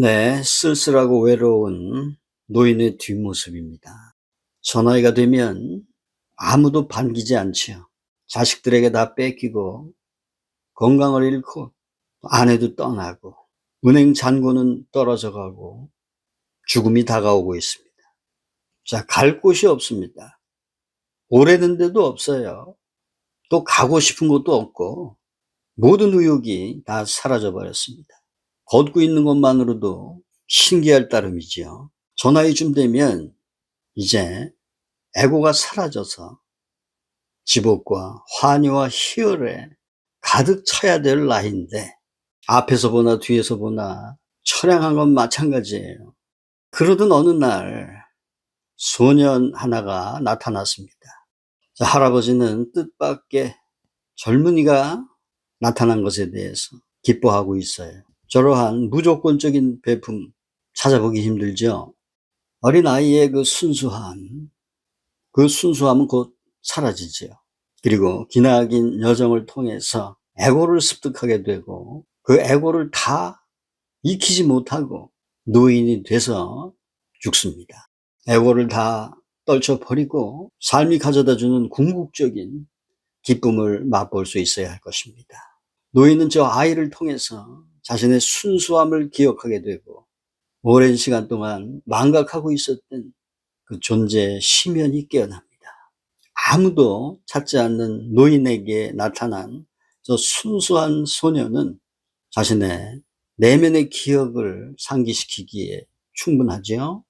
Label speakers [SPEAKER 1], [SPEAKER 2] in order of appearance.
[SPEAKER 1] 네, 쓸쓸하고 외로운 노인의 뒷모습입니다. 저 나이가 되면 아무도 반기지 않지요. 자식들에게 다 뺏기고 건강을 잃고 아내도 떠나고 은행 잔고는 떨어져 가고 죽음이 다가오고 있습니다. 자, 갈 곳이 없습니다. 오래된 데도 없어요. 또 가고 싶은 곳도 없고 모든 의욕이 다 사라져 버렸습니다. 걷고 있는 것만으로도 신기할 따름이지요. 저 나이쯤 되면 이제 애고가 사라져서 집옥과 환희와 희열에 가득 차야 될 나이인데 앞에서 보나 뒤에서 보나 처량한 건 마찬가지예요. 그러던 어느 날 소년 하나가 나타났습니다. 자, 할아버지는 뜻밖의 젊은이가 나타난 것에 대해서 기뻐하고 있어요. 저러한 무조건적인 배품 찾아보기 힘들죠. 어린아이의 그 순수함, 그 순수함은 곧 사라지지요. 그리고 기나긴 여정을 통해서 애고를 습득하게 되고 그 애고를 다 익히지 못하고 노인이 돼서 죽습니다. 애고를 다 떨쳐버리고 삶이 가져다 주는 궁극적인 기쁨을 맛볼 수 있어야 할 것입니다. 노인은 저 아이를 통해서 자신의 순수함을 기억하게 되고 오랜 시간 동안 망각하고 있었던 그 존재의 심연이 깨어납니다. 아무도 찾지 않는 노인에게 나타난 저 순수한 소녀는 자신의 내면의 기억을 상기시키기에 충분하지요.